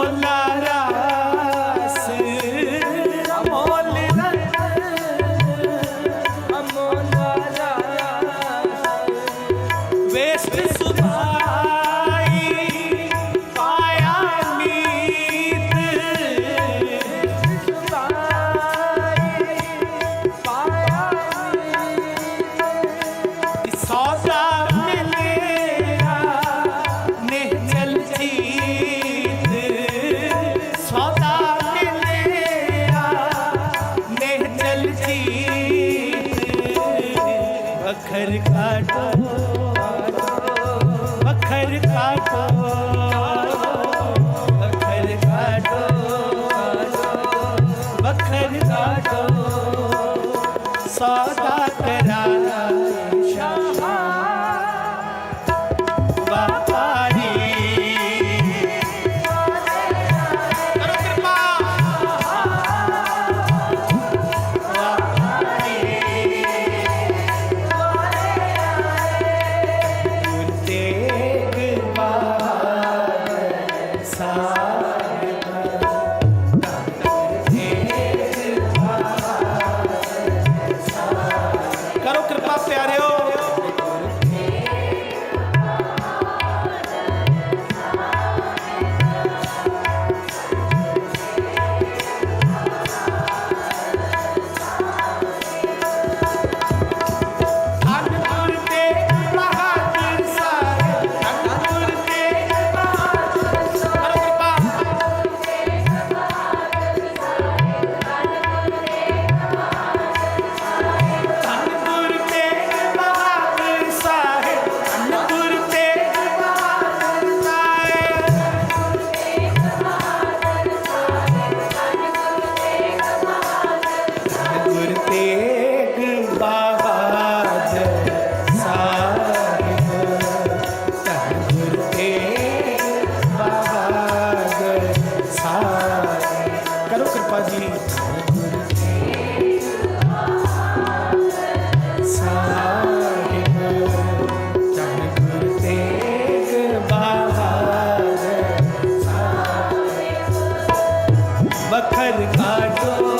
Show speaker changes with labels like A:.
A: la la વખર કાટો વખર કાટો વખર કાટો વખર કાટો સાદા घर का